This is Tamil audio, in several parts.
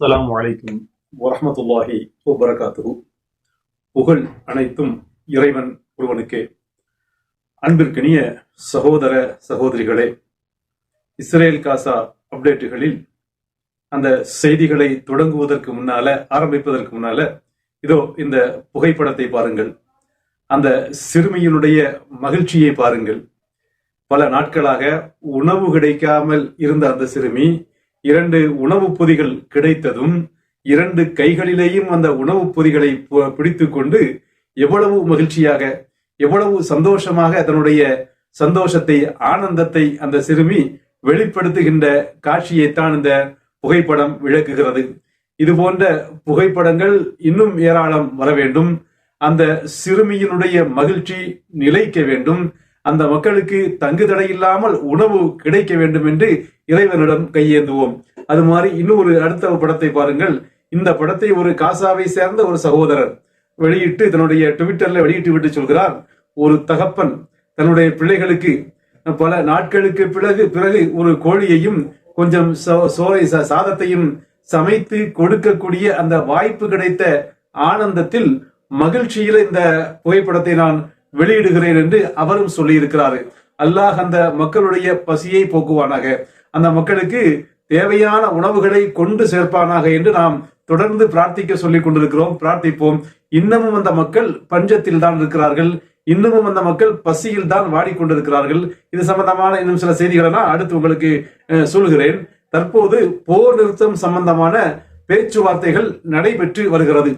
அஸ்ஸலாமு வலைக்கும் வரமத்துல்லாஹி வபரகாத்துஹு. புகழ் அனைத்தும் இறைவன் ஒருவனுக்கே. அன்பிற்கினிய சகோதர சகோதரிகளே இஸ்ரேல் காசா அப்டேட்டுகளில் அந்த செய்திகளை தொடங்குவதற்கு முன்னால ஆரம்பிப்பதற்கு முன்னால இதோ இந்த புகைப்படத்தை பாருங்கள். அந்த சிறுமியினுடைய மகிழ்ச்சியை பாருங்கள். பல நாட்களாக உணவு கிடைக்காமல் இருந்த அந்த சிறுமி இரண்டு உணவுப் பொதிகள் கிடைத்ததும் இரண்டு கைகளிலேயும் அந்த உணவுப் பொதிகளை பிடித்து கொண்டு எவ்வளவு மகிழ்ச்சியாக எவ்வளவு சந்தோஷமாக தன்னுடைய சந்தோஷத்தை ஆனந்தத்தை அந்த சிறுமி வெளிப்படுத்துகின்ற காட்சியைத்தான் இந்த புகைப்படம் விளக்குகிறது. இது போன்ற புகைப்படங்கள் இன்னும் ஏராளம் வர வேண்டும். அந்த சிறுமியினுடைய மகிழ்ச்சி நிலைக்க வேண்டும். அந்த மக்களுக்கு தங்கு தடையில்லாமல் உணவு கிடைக்க வேண்டும் என்று இறைவனிடம் கையேந்துவோம். அது மாதிரி இன்னும் ஒரு அடுத்த படத்தை பாருங்கள். இந்த படத்தை ஒரு காசாவை சேர்ந்த ஒரு சகோதரர் வெளியிட்டு தன்னுடைய ட்விட்டர்ல வெளியிட்டு விட்டு சொல்கிறார் ஒரு தகப்பன் தன்னுடைய பிள்ளைகளுக்கு பல நாட்களுக்கு பிறகு பிறகு ஒரு கோழியையும் கொஞ்சம் சோ- சோறை சா- சாதத்தையும் சமைத்து கொடுக்கக்கூடிய அந்த வாய்ப்பு கிடைத்த ஆனந்தத்தில் மகிழ்ச்சியில இந்த புகைப்படத்தை நான் வெளியிடுகிறேன் என்று அவரும் சொல்லியிருக்கிறாரு. அல்லாஹ் அந்த மக்களுடைய பசியை போக்குவானாக. அந்த மக்களுக்கு தேவையான உணவுகளை கொண்டு சேர்ப்பானாக என்று நாம் தொடர்ந்து பிரார்த்திக்க சொல்லிக் கொண்டிருக்கிறோம் பிரார்த்திப்போம். இன்னமும் அந்த மக்கள் பஞ்சத்தில் தான் இருக்கிறார்கள். இன்னமும் அந்த மக்கள் பசியில் தான் வாடிக்கொண்டிருக்கிறார்கள். இது சம்பந்தமான இன்னும் சில செய்திகளை நான் அடுத்து உங்களுக்கு அஹ், சொல்கிறேன். தற்போது போர் நிறுத்தம் சம்பந்தமான பேச்சுவார்த்தைகள் நடைபெற்று வருகிறது.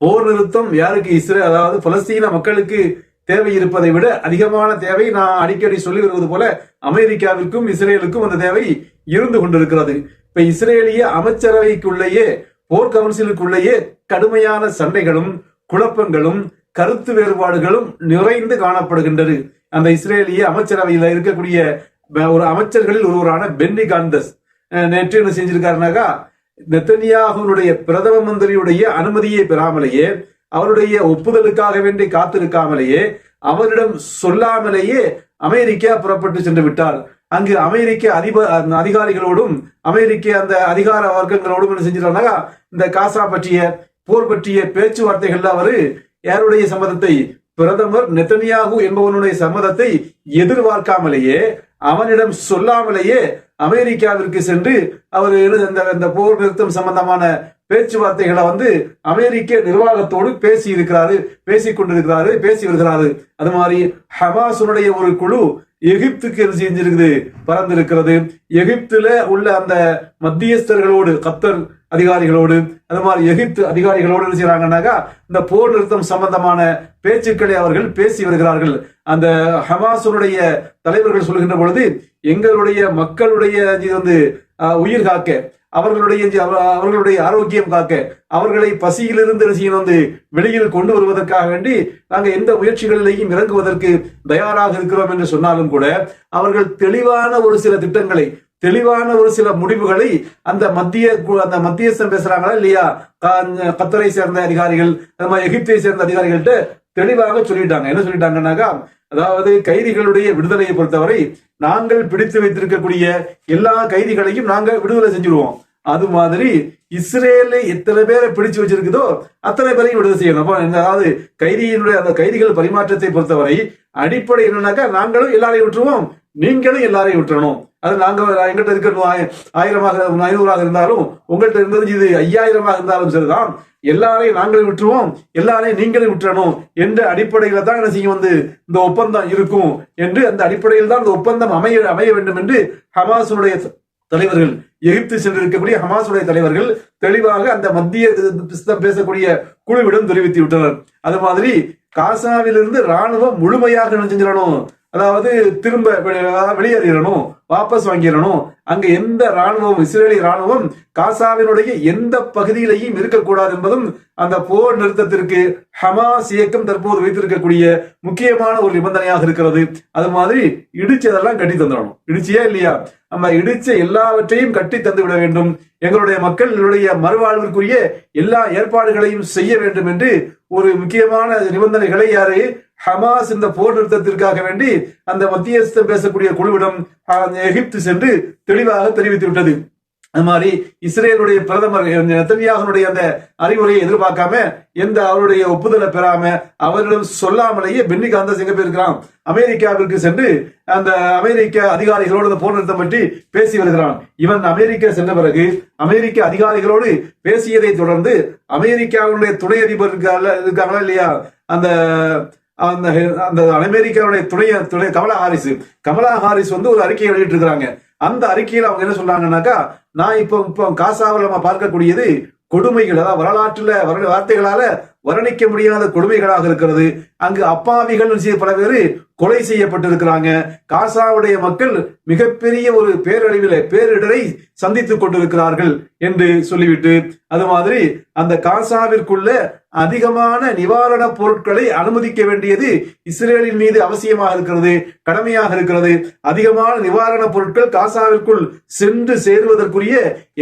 போர் நிறுத்தம் யாருக்கு இஸ்ரே அதாவது பலஸ்தீன மக்களுக்கு தேவை இருப்பதை விட அதிகமான தேவை நான் அடிக்கடி சொல்லி வருவது போல அமெரிக்காவிற்கும் இஸ்ரேலுக்கும் அந்த தேவை இருந்து கொண்டிருக்கிறது. இப்ப இஸ்ரேலிய அமைச்சரவைக்குள்ளேயே போர் கவுன்சிலுக்குள்ளேயே கடுமையான சண்டைகளும் குழப்பங்களும் கருத்து வேறுபாடுகளும் நிறைந்து காணப்படுகின்றது. அந்த இஸ்ரேலிய அமைச்சரவையில் இருக்கக்கூடிய ஒரு அமைச்சர்களில் ஒருவரான பென்னி காந்தஸ் நேற்று என்ன செஞ்சிருக்காருனாக்கா நெத்தனியாகுனுடைய பிரதம மந்திரியுடைய அனுமதியை பெறாமலேயே அவருடைய ஒப்புதலுக்காக வேண்டி காத்திருக்காமலேயே அவரிடம் சொல்லாமலேயே அமெரிக்கா புறப்பட்டு சென்று விட்டார். அங்கு அமெரிக்க அதிப அந்த அதிகாரிகளோடும் அமெரிக்க அந்த அதிகார வர்க்கங்களோடும் என்ன செஞ்சிட்டாருனாக்கா இந்த காசா பற்றிய போர் பற்றிய பேச்சுவார்த்தைகள்ல அவரு யாருடைய சம்மதத்தை பிரதமர் நெத்தனியாகு என்பவனுடைய சம்மதத்தை எதிர்பார்க்காமலேயே அவனிடம் சொல்லாமலேயே அமெரிக்காவிற்கு சென்று அவர் எழுத இந்த போர் நிறுத்தம் சம்பந்தமான பேச்சுவார்த்தைகளை வந்து அமெரிக்க நிர்வாகத்தோடு பேசி இருக்கிறாரு பேசி கொண்டிருக்கிறாரு பேசி வருகிறாரு. அது மாதிரி ஹமாசுனுடைய ஒரு குழு எகிப்துக்கு என்ன செஞ்சிருக்குது? பறந்திருக்கிறது. எகிப்துல உள்ள அந்த மத்தியஸ்தர்களோடு கத்தர் அதிகாரிகளோடு அது மாதிரி எகிப்து அதிகாரிகளோடு என்ன செய்யறாங்கன்னாக்கா இந்த போர் நிறுத்தம் சம்பந்தமான பேச்சுக்களை அவர்கள் பேசி வருகிறார்கள். அந்த ஹமாசுடைய தலைவர்கள் சொல்கின்ற பொழுது எங்களுடைய மக்களுடைய இது வந்து உயிர் காக்க அவர்களுடைய அவர்களுடைய ஆரோக்கியம் காக்க அவர்களை பசியிலிருந்து செய்யணும் வந்து வெளியில் கொண்டு வருவதற்காக வேண்டி நாங்கள் எந்த முயற்சிகளிலேயும் இறங்குவதற்கு தயாராக இருக்கிறோம் என்று சொன்னாலும் கூட அவர்கள் தெளிவான ஒரு சில திட்டங்களை தெளிவான ஒரு சில முடிவுகளை அந்த மத்திய அந்த மத்தியஸ்தம் பேசுறாங்களா இல்லையா? கத்தரை சேர்ந்த அதிகாரிகள் அது எகிப்தை சேர்ந்த அதிகாரிகள்கிட்ட தெளிவாக சொல்லிட்டாங்க. என்ன சொல்லிட்டாங்கன்னாக்கா அதாவது கைதிகளுடைய விடுதலையை பொறுத்தவரை நாங்கள் பிடித்து வைத்திருக்கக்கூடிய எல்லா கைதிகளையும் நாங்க விடுதலை செஞ்சிருவோம். அது மாதிரி இஸ்ரேல எத்தனை பேரை பிடிச்சு வச்சிருக்குதோ அத்தனை பேரையும் விடுதலை செய்யணும். அப்போ அதாவது கைதியினுடைய அந்த கைதிகள் பரிமாற்றத்தை பொறுத்தவரை அடிப்படை என்னன்னாக்கா நாங்களும் எல்லாரையும் விட்டுருவோம். நீங்களும் எல்லாரையும் விட்டுறணும். அது நாங்க எங்கிட்ட இருக்கணும் ஆயிரமாக ஐநூறாக இருந்தாலும் உங்கள்கிட்ட இருந்தது இது ஐயாயிரமாக இருந்தாலும் சரிதான். எல்லாரையும் நாங்களே விட்டுருவோம். எல்லாரையும் நீங்களே விட்டுறணும் என்ற அடிப்படையில தான் என்ன செய்யும் வந்து இந்த ஒப்பந்தம் இருக்கும் என்று அந்த அடிப்படையில் தான் இந்த ஒப்பந்தம் அமைய அமைய வேண்டும் என்று ஹமாசுடைய தலைவர்கள் எகிப்து சென்றிருக்கக்கூடிய ஹமாசுடைய தலைவர்கள் தெளிவாக அந்த மத்திய பேசக்கூடிய குழுவிடம் தெரிவித்து விட்டனர். அது மாதிரி காசாவிலிருந்து ராணுவம் முழுமையாக என்ன செஞ்சிடணும்? அதாவது திரும்ப வெளியேறணும் வாபஸ் வாங்கிடணும். அங்க எந்த ராணுவம் இஸ்ரேலிய ராணுவம் காசாவினுடைய எந்த பகுதியிலையும் இருக்கக்கூடாது என்பதும் அந்த போர் நிறுத்தத்திற்கு ஹமாஸ் இயக்கம் தற்போது வைத்திருக்கக்கூடிய முக்கியமான ஒரு நிபந்தனையாக இருக்கிறது. அது மாதிரி இடிச்சதெல்லாம் கட்டி தந்துடணும். இடிச்சியா இல்லையா? நம்ம இடிச்ச எல்லாவற்றையும் கட்டி தந்து விட வேண்டும். எங்களுடைய மக்களுடைய மறுவாழ்விற்குரிய எல்லா ஏற்பாடுகளையும் செய்ய வேண்டும் என்று ஒரு முக்கியமான நிபந்தனைகளை யாரு ஹமாஸ் இந்த போர் நிறுத்தத்திற்காக வேண்டி அந்த மத்தியஸ்தம் பேசக்கூடிய குழுவிடம் எகிப்து சென்று தெளிவாக தெரிவித்து விட்டது அது மாதிரி இஸ்ரேலுடைய பிரதமர் நெத்தன்யாகனுடைய அந்த அறிவுரையை எதிர்பார்க்காம எந்த அவருடைய ஒப்புதலை பெறாம அவரிடம் சொல்லாமலேயே பென்னி காந்தஸ் எங்க போயிருக்கிறான் அமெரிக்காவிற்கு சென்று அந்த அமெரிக்க அதிகாரிகளோடு அந்த போர் நிறுத்தம் பற்றி பேசி வருகிறான். இவன் அமெரிக்கா சென்ற பிறகு அமெரிக்க அதிகாரிகளோடு பேசியதை தொடர்ந்து அமெரிக்காவுடைய துணை அதிபர் இருக்காங்களா இல்லையா? அந்த அந்த அந்த அமெரிக்காவுடைய துணை துணை கமலா ஹாரிஸ் கமலா ஹாரிஸ் வந்து ஒரு அறிக்கையை வெளியிட்டிருக்கிறாங்க. அந்த அறிக்கையில் அவங்க என்ன சொல்றாங்கன்னாக்கா நான் இப்போ இப்போ காசாவில் நம்ம பார்க்கக்கூடியது கொடுமைகள் அதாவது வரலாற்றுல வர வார்த்தைகளால வர்ணிக்க முடியாத கொடுமைகளாக இருக்கிறது. அங்கு அப்பாவிகள் பல பேர் கொலை செய்யப்பட்டிருக்கிறாங்க. காசாவுடைய மக்கள் மிகப்பெரிய ஒரு பேரழிவில் பேரிடரை சந்தித்துக் கொண்டிருக்கிறார்கள் என்று சொல்லிவிட்டு அது மாதிரி அந்த காசாவிற்குள்ள அதிகமான நிவாரண பொருட்களை அனுமதிக்க வேண்டியது இஸ்ரேலின் மீது அவசியமாக இருக்கிறது கடமையாக இருக்கிறது. அதிகமான நிவாரண பொருட்கள் காசாவிற்குள் சென்று சேருவதற்குரிய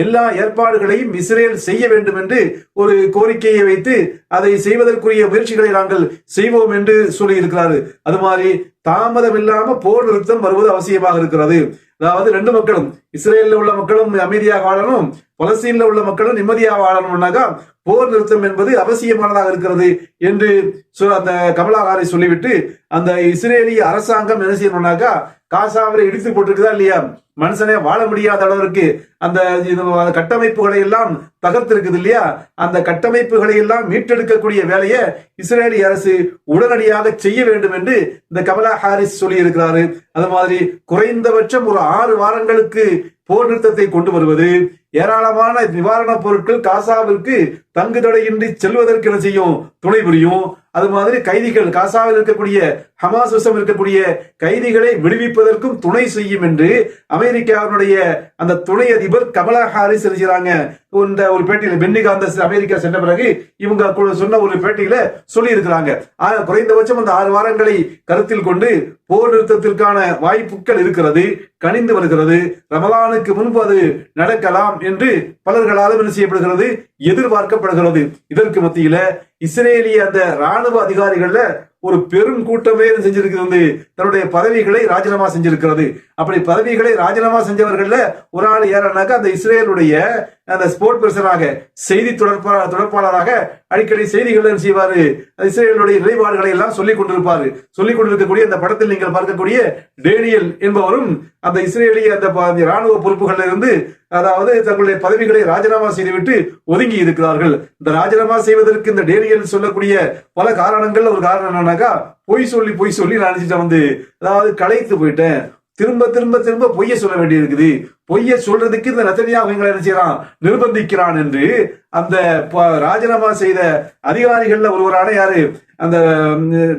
எல்லா ஏற்பாடுகளையும் இஸ்ரேல் செய்ய வேண்டும் என்று ஒரு கோரிக்கையை வைத்து அதை செய்வதற்குரிய முயற்சிகளை நாங்கள் செய்வோம் என்று சொல்லியிருக்கிறார். அது மாதிரி தாமதம் இல்லாம போர் நிறுத்தம் வருவது அவசியமாக இருக்கிறது. அதாவது ரெண்டு மக்களும் இஸ்ரேலில் உள்ள மக்களும் அமைதியாக வாழணும். பலஸ்தீன்ல உள்ள மக்களும் நிம்மதியாக வாழணும்னாக்கா போர் நிறுத்தம் என்பது அவசியமானதாக இருக்கிறது என்று அந்த கமலா சொல்லிவிட்டு அந்த இஸ்ரேலிய அரசாங்கம் என்ன செய்யணும்னாக்கா காசாவில இடித்து போட்டிருக்குதா இல்லையா? மனுஷனே வாழ முடியாத அளவிற்கு அந்த கட்டமைப்புகளை எல்லாம் தகர்த்திருக்குது இல்லையா? அந்த கட்டமைப்புகளை எல்லாம் மீட்டெடுக்கக்கூடிய வேலையை இஸ்ரேலிய அரசு உடனடியாக செய்ய வேண்டும் என்று இந்த கமலா ஹாரிஸ் சொல்லி இருக்கிறாரு அது மாதிரி குறைந்தபட்சம் ஒரு ஆறு வாரங்களுக்கு போர் நிறுத்தத்தை கொண்டு வருவது ஏராளமான நிவாரணப் பொருட்கள் காசாவிற்கு தங்கு தடையின்றி செல்வதற்கு என்ன செய்யும்? துணை புரியும். அது மாதிரி கைதிகள் காசாவில் இருக்கக்கூடிய ஹமாஸ் வசம் இருக்கக்கூடிய கைதிகளை விடுவிப்பதற்கும் துணை செய்யும் என்று அமெரிக்காவினுடைய அந்த துணை அதிபர் கமலா ஹாரிஸ் செய்கிறாங்க இந்த ஒரு பேட்டியில பென்னி காந்தஸ் அமெரிக்கா சென்ற பிறகு இவங்க சொன்ன ஒரு பேட்டியில சொல்லி இருக்கிறாங்க குறைந்தபட்சம் அந்த ஆறு வாரங்களை கருத்தில் கொண்டு போர் நிறுத்தத்திற்கான வாய்ப்புகள் இருக்கிறது கணிந்து வருகிறது. ரமலானுக்கு முன்பு அது நடக்கலாம் என்று பலர்களாலும் என்ன செய்யப்படுகிறது? காணப்படுகிறது இதற்கு மத்தியில இஸ்ரேலிய அந்த ராணுவ அதிகாரிகள்ல ஒரு பெரும் கூட்டமே செஞ்சிருக்கிறது. தன்னுடைய பதவிகளை ராஜினாமா செஞ்சிருக்கிறது. அப்படி பதவிகளை ராஜினாமா செஞ்சவர்கள்ல ஒரு ஆள் யாருனாக்கா அந்த இஸ்ரேலுடைய அந்த ஸ்போர்ட் பர்சனாக செய்தி தொடர்பாளர் தொடர்பாளராக அடிக்கடி செய்திகள் செய்வாரு? இஸ்ரேலுடைய நிலைப்பாடுகளை எல்லாம் சொல்லிக் கொண்டிருப்பாரு. சொல்லிக் கொண்டிருக்கக்கூடிய அந்த படத்தில் நீங்கள் பார்க்கக்கூடிய டேனியல் என்பவரும் அந்த இஸ்ரேலிய அந்த ராணுவ பொறுப்புகளில் இருந்து அதாவது தங்களுடைய பதவிகளை ராஜினாமா செய்துவிட்டு ஒதுங்கி இருக்கிறார்கள். இந்த ராஜினாமா செய்வதற்கு இந்த டேனியல் சொல்லக்கூடிய பல காரணங்கள் ஒரு காரணம் என்னன்னாக்கா பொய் சொல்லி பொய் சொல்லி நான் வந்து அதாவது களைத்து போயிட்டேன். திரும்ப திரும்ப திரும்ப பொய்ய சொல்ல வேண்டி இருக்குது பொய்ய சொல்றதுக்கு இந்த நத்தனியா அவங்களை என்ன செய்யறான்? நிர்பந்திக்கிறான் என்று அந்த ராஜினாமா செய்த அதிகாரிகள்ல ஒருவரான யாரு? அந்த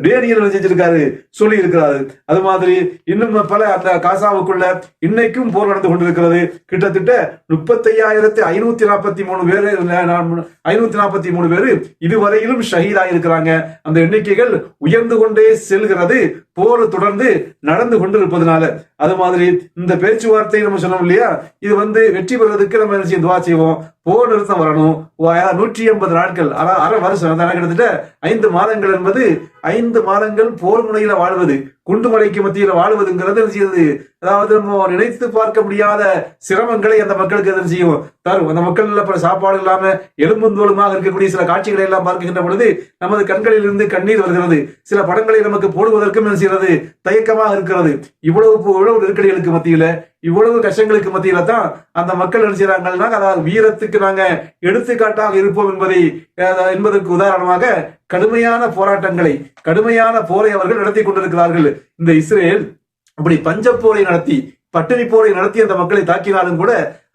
டேனியல் செஞ்சிருக்காரு சொல்லி இருக்கிறாரு அது மாதிரி இன்னும் பல அந்த காசாவுக்குள்ள இன்னைக்கும் போர் நடந்து கொண்டிருக்கிறது. கிட்டத்தட்ட முப்பத்தையாயிரத்தி ஐநூத்தி நாற்பத்தி மூணு பேர் ஐநூத்தி நாற்பத்தி மூணு பேர் இதுவரையிலும் ஷஹீதாயிருக்கிறாங்க. அந்த எண்ணிக்கைகள் உயர்ந்து கொண்டே செல்கிறது. போர் தொடர்ந்து நடந்து கொண்டிருப்பதனால. அது மாதிரி இந்த பேச்சுவார்த்தை நம்ம சொன்னோம் இல்லையா? இது வந்து வெற்றி பெறுவதற்கு நம்ம என்ன துவா செய்வோம். போர் நிறுத்தம் வரணும். நூற்றி எண்பது நாட்கள். அரை வருஷம். கிட்டத்தட்ட ஐந்து மாதங்கள் என்பது ஐந்து மாதங்கள் போர் முனையில வாழ்வது. குண்டுமலைக்கு மத்தியில் வாழ்வதுங்கிறது செய்யுது? அதாவது நம்ம நினைத்து பார்க்க முடியாத சிரமங்களை அந்த மக்களுக்கு எதிர் செய்யும்? தரும். அந்த மக்கள் சாப்பாடு இல்லாம எலும்புந்தோலுமாக இருக்கக்கூடிய சில காட்சிகளை எல்லாம் பார்க்கின்ற பொழுது நமது கண்களில் இருந்து கண்ணீர் வருகிறது. சில படங்களை நமக்கு போடுவதற்கும் என்ன செய்யறது தயக்கமாக இருக்கிறது. இவ்வளவு இவ்வளவு நெருக்கடிகளுக்கு மத்தியில இவ்வளவு கஷ்டங்களுக்கு மத்தியில தான் அந்த மக்கள் என்ன செய்யறாங்கன்னா அதாவது வீரத்துக்கு நாங்க எடுத்துக்காட்டாக இருப்போம் என்பதை என்பதற்கு உதாரணமாக கடுமையான போராட்டங்களை கடுமையான போரை அவர்கள் நடத்தி கொண்டிருக்கிறார்கள். இந்த இஸ்ரேல் அப்படி பஞ்ச போரை நடத்தி பட்டினி போரை நடத்தி அந்த மக்களை தாக்கினாலும் கூட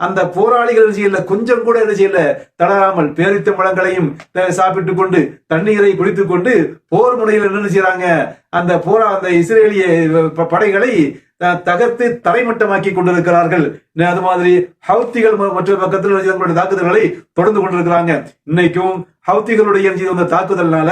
அந்த போராளிகள் செய்யல கொஞ்சம் கூட என்ன செய்யல தளராமல் பேரித்த பழங்களையும் சாப்பிட்டு கொண்டு தண்ணீரை குடித்து கொண்டு போர் முனையில் என்ன செய்யறாங்க அந்த போரா அந்த இஸ்ரேலிய படைகளை தகர்த்து தரைமட்டமாக்கி கொண்டிருக்கிறார்கள். அது மாதிரி ஹவுத்திகள் மற்ற பக்கத்தில் தாக்குதல்களை தொடர்ந்து கொண்டிருக்கிறாங்க. இன்னைக்கும் ஹவுத்திகளுடைய வந்த தாக்குதல்னால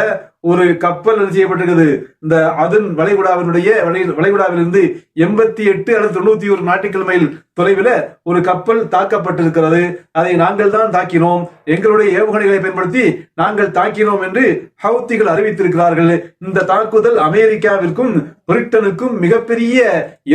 ஒரு கப்பல் செய்யப்பட்டிருக்குது? இந்த அதன் வளைகுடாவினுடைய வளைகுடாவிலிருந்து எண்பத்தி எட்டு அல்லது தொண்ணூத்தி ஒரு நாட்டுக்கள் மைல் தொலைவில் ஒரு கப்பல் தாக்கப்பட்டிருக்கிறது. அதை நாங்கள் தான் தாக்கினோம். எங்களுடைய ஏவுகணைகளை பயன்படுத்தி நாங்கள் தாக்கினோம் என்று ஹவுத்திகள் அறிவித்திருக்கிறார்கள். இந்த தாக்குதல் அமெரிக்காவிற்கும் பிரிட்டனுக்கும் மிகப்பெரிய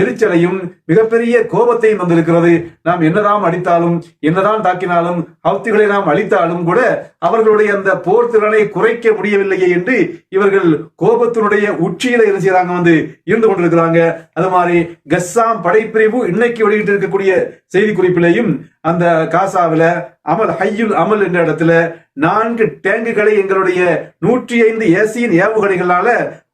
எரிச்சலையும் மிகப்பெரிய கோபத்தையும் வந்திருக்கிறது நாம் என்னதான் அடித்தாலும் என்னதான் தாக்கினாலும் ஹவுத்திகளை நாம் அழித்தாலும் கூட அவர்களுடைய அந்த போர் திறனை குறைக்க முடியவில்லையே என்று இவர்கள் கோபத்தினுடைய உச்சியில என்ன செய்யறாங்க வந்து இருந்து கொண்டிருக்கிறாங்க. அது மாதிரி கஸ்ஸாம் படைப்பிரிவு இன்னைக்கு வெளியிட்டு இருக்கக்கூடிய செய்தி குறிப்பிலையும் அந்த காசாவில அமல் ஹையுல் அமல் என்ற இடத்துல நான்கு டேங்குகளை எங்களுடைய நூற்றி ஐந்து ஏசியின் ஏவுகணைகளால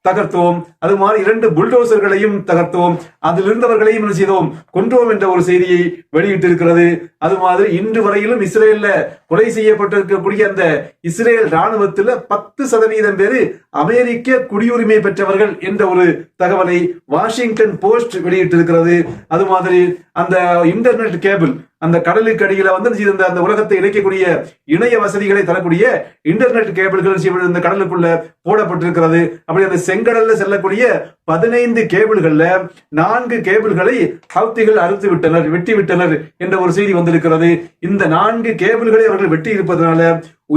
தகர்த்தோம். அது மாதிரி இரண்டு புல்டோசர்களையும் தகர்த்தோம். அதில் இருந்தவர்களையும் என்ன செய்தோம்? கொன்றோம் என்ற ஒரு செய்தியை வெளியிட்டிருக்கிறது. அது மாதிரி இன்று வரையிலும் இஸ்ரேல்ல கொலை செய்யப்பட்டிருக்கக்கூடிய அந்த இஸ்ரேல் ராணுவத்துல பத்து சதவீதம் பேரு அமெரிக்க குடியுரிமை பெற்றவர்கள் என்ற ஒரு தகவலை வாஷிங்டன் போஸ்ட் வெளியிட்டிருக்கிறது. அது மாதிரி அந்த இன்டர்நெட் கேபிள் அந்த கடலுக்கு அடியில வந்து இந்த அந்த உலகத்தை இணைக்கக்கூடிய இணைய வசதிகளை தரக்கூடிய இன்டர்நெட் கேபிள்கள் இந்த கடலுக்குள்ள போடப்பட்டிருக்கிறது. அப்படி அந்த செங்கடல்ல செல்லக்கூடிய பதினைந்து கேபிள்கள்ல நான்கு கேபிள்களை ஹவுத்திகள் அறுத்து விட்டனர் வெட்டி விட்டனர் என்ற ஒரு செய்தி வந்திருக்கிறது. இந்த நான்கு கேபிள்களை அவர்கள் வெட்டி இருப்பதனால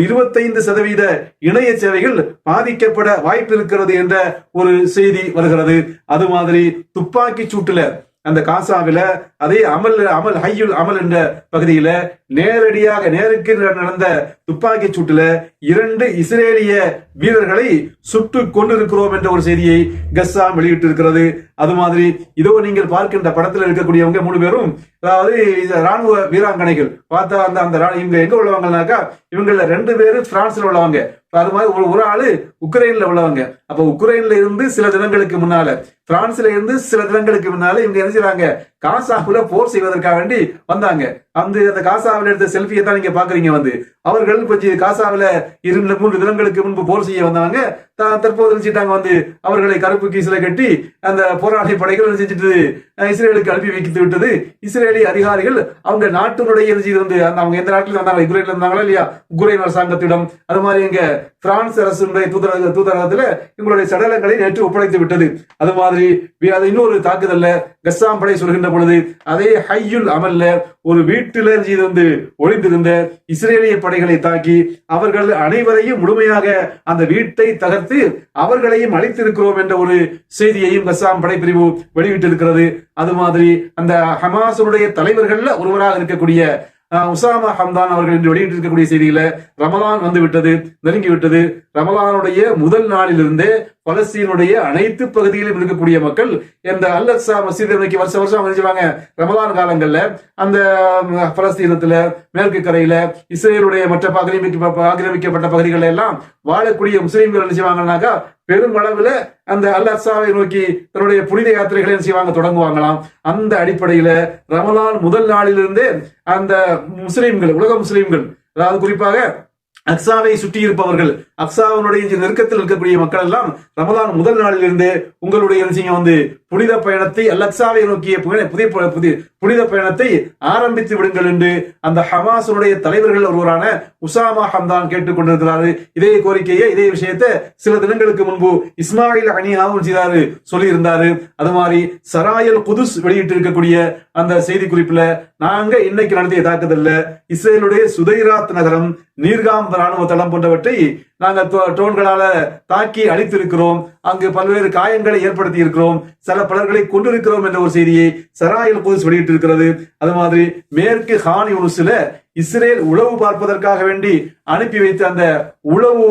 இருபத்தைந்து சதவீத இணைய சேவைகள் பாதிக்கப்பட வாய்ப்பு இருக்கிறது என்ற ஒரு செய்தி வருகிறது. அது மாதிரி துப்பாக்கி சூட்டுல அந்த காசாவில அதே அமல் அமல் ஹையுல் அமல் என்ற பகுதியில நேரடியாக நேருக்கு நடந்த துப்பாக்கி சூட்டுல இரண்டு இஸ்ரேலிய வீரர்களை சுட்டு கொண்டிருக்கிறோம் என்ற ஒரு செய்தியை கஸ்ஸாம் வெளியிட்டிருக்கிறது. அது மாதிரி இதோ நீங்கள் பார்க்கின்ற படத்தில் இருக்கக்கூடியவங்க மூணு பேரும் அதாவது இது ராணுவ வீராங்கனைகள். பார்த்தா அந்த அந்த இவங்க எங்க உள்ளவங்கனாக்கா இவங்கள ரெண்டு பேரும் பிரான்ஸ்ல உள்ளவங்க. அது மாதிரி ஒரு ஒரு ஆளு உக்ரைன்ல உள்ளவங்க. அப்ப உக்ரைன்ல இருந்து சில தினங்களுக்கு முன்னால பிரான்ஸ்ல இருந்து சில தினங்களுக்கு முன்னால இவங்க என்ன செய்யறாங்க காசாவுல போர் செய்வதற்காக வேண்டி வந்தாங்க. அந்த அந்த காசாவில் எடுத்த செல்ஃபியை தான் நீங்க பாக்குறீங்க வந்து. அவர்கள் கொஞ்சம் காசாவில இரண்டு மூன்று தினங்களுக்கு முன்பு போர் செய்ய வந்தாங்க. தற்போது நினைச்சிட்டாங்க வந்து அவர்களை கருப்பு கீசில கட்டி அந்த போராளி படைகள் என்ன செஞ்சுட்டு இஸ்ரேலுக்கு அனுப்பி வைத்து விட்டது. இஸ்ரேலி அதிகாரிகள் அவங்க நாட்டினுடைய வந்து அந்த அவங்க எந்த நாட்டில் வந்தாங்க உக்ரைன்ல இருந்தாங்களா இல்லையா? உக்ரைன் அரசாங்கத்திடம். அது மாதிரி எங்க பிரான்ஸ் அரசுடைய தூதரக தூதரகத்துல எங்களுடைய சடலங்களை நேற்று ஒப்படைத்து விட்டது. அது மாதிரி அது இன்னொரு தாக்குதல்ல கஸ்ஸாம் படை சொல்கின்ற பொழுது அதே ஹையுல் அமல்ல ஒரு வீட்டிலிருந்து இது வந்து ஒளிந்திருந்த இஸ்ரேலிய படைகளை தாக்கி அவர்கள் அனைவரையும் முழுமையாக அந்த வீட்டை தகர்த்து அவர்களையும் அழித்திருக்கிறோம் என்ற ஒரு செய்தியையும் கஸ்ஸாம் படைப்பிரிவு வெளியிட்டிருக்கிறது. அது மாதிரி அந்த ஹமாசனுடைய தலைவர்கள்ல ஒருவராக இருக்கக்கூடிய உசாமா ஹம்தான் அவர்கள் இன்று வெளியிட்டிருக்கக்கூடிய செய்தியில ரமலான் வந்து விட்டது நெருங்கி விட்டது ரமலானுடைய முதல் நாளிலிருந்தே பலஸ்தீனுடைய அனைத்து பகுதியிலும் இருக்கக்கூடிய மக்கள் இந்த அல்லக்ஸா மசீத் இன்னைக்கு வருஷம் வருஷம் அவங்க என்ன செய்வாங்க ரமலான் காலங்கள்ல அந்த பலஸ்தீனத்துல மேற்கு கரையில இஸ்ரேலுடைய மற்ற ஆக்கிரமிக்க ஆக்கிரமிக்கப்பட்ட பகுதிகளில் எல்லாம் வாழக்கூடிய முஸ்லீம்கள் என்ன செய்வாங்கன்னாக்கா பெருமளவுல அந்த அல்லக்ஸாவை நோக்கி தன்னுடைய புனித யாத்திரைகளை செய்வாங்க? தொடங்குவாங்களாம். அந்த அடிப்படையில ரமலான் முதல் நாளிலிருந்தே அந்த முஸ்லீம்கள் உலக முஸ்லீம்கள் அதாவது குறிப்பாக அக்சாவை சுற்றி இருப்பவர்கள் அப்சாவனுடைய நெருக்கத்தில் இருக்கக்கூடிய மக்கள் எல்லாம் ரமதான் முதல் நாளிலிருந்து உங்களுடைய விஷயம் வந்து புனித பயணத்தை அலக்சாவை நோக்கிய புதிய புனித பயணத்தை ஆரம்பித்து விடுங்கள் என்று அந்த ஹமாசனுடைய தலைவர்கள் ஒருவரான உசாமா ஹம்தான் கேட்டுக் கொண்டிருக்கிறாரு. இதே கோரிக்கையை இதே விஷயத்தை சில தினங்களுக்கு முன்பு இஸ்மாயில் அணியாவும் செய்தாரு சொல்லியிருந்தாரு. அது மாதிரி சராயல் குதுஸ் வெளியிட்டு இருக்கக்கூடிய அந்த செய்தி குறிப்புல நாங்க இன்னைக்கு நடத்திய தாக்குதல்ல இஸ்ரேலுடைய சுதைராத் நகரம் நீர்காம் ராணுவ தளம் போன்றவற்றை நாங்கள் ட்ரோ- ட்ரோன்களால தாக்கி அழித்திருக்கிறோம். அங்கு பல்வேறு காயங்களை ஏற்படுத்தி இருக்கிறோம் சில பலர்களை கொண்டிருக்கிறோம் என்ற ஒரு செய்தியை சராயல் புதுஸ் வெளியிட்டிருக்கிறது. அது மாதிரி மேற்கு ஹான் யூனிஸ்ல இஸ்ரேல் உளவு பார்ப்பதற்காக வேண்டி அனுப்பி வைத்த அந்த உளவு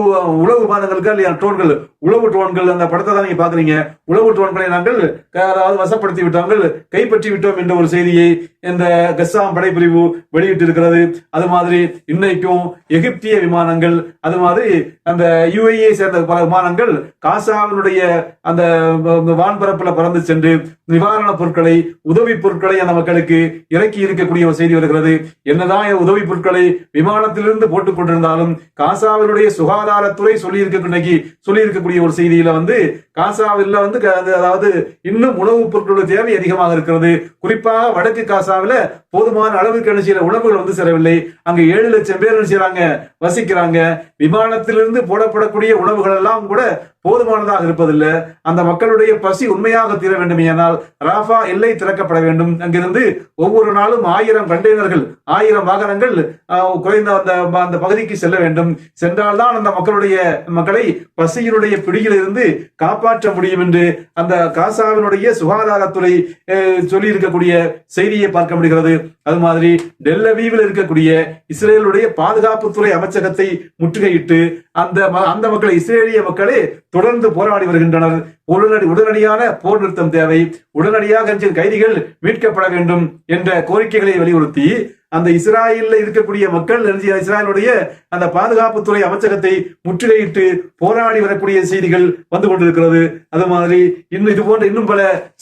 உளவு விமானங்களுக்கு இல்லையா ட்ரோன்கள் உளவு ட்ரோன்கள் அந்த படத்தை தான் நீங்க பாக்குறீங்க உளவு ட்ரோன்களை நாங்கள் அதாவது வசப்படுத்தி விட்டார்கள் கைப்பற்றி விட்டோம் என்ற ஒரு செய்தியை இந்த கஸ்ஸாம் படைப்பிரிவு வெளியிட்டிருக்கிறது. அது மாதிரி இன்னைக்கும் எகிப்திய விமானங்கள் அது மாதிரி அந்த யுஏஇ சேர்ந்த பல விமானங்கள் காசாவினுடைய அந்த வான்பரப்புல பறந்து சென்று நிவாரணப் பொருட்களை உதவி பொருட்களை அந்த மக்களுக்கு இறக்கி இருக்கக்கூடிய ஒரு செய்தி வருகிறது. என்னதான் உதவி உதவி பொருட்களை விமானத்திலிருந்து போட்டுக் கொண்டிருந்தாலும் காசாவினுடைய சுகாதாரத்துறை சொல்லியிருக்க இன்னைக்கு சொல்லி இருக்கக்கூடிய ஒரு செய்தியில வந்து காசாவில் வந்து க- அதாவது இன்னும் உணவுப் பொருட்களுடைய தேவை அதிகமாக இருக்கிறது. குறிப்பாக வடக்கு காசாவில போதுமான அளவுக்கு என்ன உணவுகள் வந்து சேரவில்லை. அங்க ஏழு லட்சம் பேர் என்ன செய்யறாங்க? வசிக்கிறாங்க. விமானத்திலிருந்து போடப்படக்கூடிய உணவுகள் எல்லாம் கூட போதுமானதாக இருப்பதில்லை. அந்த மக்களுடைய பசி உண்மையாக தீர வேண்டுமேயானால் ராஃபா எல்லை திறக்கப்பட வேண்டும். அங்கிருந்து ஒவ்வொரு நாளும் ஆயிரம் கண்டெய்னர்கள் ஆயிரம் வாகனங்கள் குறைந்த அந்த அந்த பகுதிக்கு செல்ல வேண்டும். சென்றால்தான் அந்த மக்களுடைய மக்களை பசியினுடைய பிடியிலிருந்து காப்பாற்ற முடியும் என்று அந்த காசாவினுடைய சுகாதாரத்துறை சொல்லி இருக்கக்கூடிய செய்தியை பார்க்க முடிகிறது. அது மாதிரி டெல்லவீவில் இருக்கக்கூடிய இஸ்ரேலுடைய பாதுகாப்புத்துறை அமைச்சகத்தை முற்றுகையிட்டு அந்த ம- அந்த மக்களை இஸ்ரேலிய மக்களே தொடர்ந்து போராடி வருகின்றனர். உடனடி உடனடியான போர் நிறுத்தம் தேவை. உடனடியாக கைதிகள் மீட்கப்பட வேண்டும் என்ற கோரிக்கைகளை வலியுறுத்தி அந்த இஸ்ராயல்ல இருக்கக்கூடிய மக்கள் இஸ்ராயலுடைய அந்த பாதுகாப்புத்துறை அமைச்சகத்தை முற்றுகையிட்டு போராடி வரக்கூடிய செய்திகள் வந்து கொண்டிருக்கிறது. அது மாதிரி இன்னும் இது போன்ற இன்னும் பல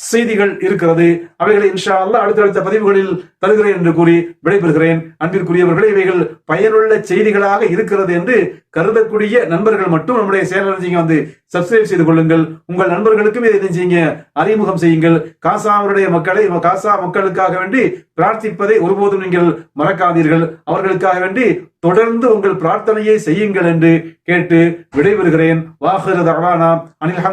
செய்திகள் இருக்கிறது. அவைகளை இன்ஷா அல்லாஹ் அடுத்தடுத்த பதிவுகளில் தருகிறேன் என்று கூறி விடைபெறுகிறேன். அன்பிற்குரியவர்களே இவைகள் பயனுள்ள செய்திகளாக இருக்கிறது என்று கருதக்கூடிய நண்பர்கள் மட்டும் நம்முடைய சேனல் வந்து சப்ஸ்கிரைப் செய்து கொள்ளுங்கள். உங்கள் நண்பர்களுக்கும் இதை செய்யுங்க? அறிமுகம் செய்யுங்கள். காசாவுடைய மக்களை காசா மக்களுக்காக வேண்டி பிரார்த்திப்பதை ஒருபோதும் நீங்கள் மறக்காதீர்கள். அவர்களுக்காக வேண்டி தொடர்ந்து உங்கள் பிரார்த்தனையை செய்யுங்கள் என்று கேட்டு விடைபெறுகிறேன். வாஹிரு தவானா அனில்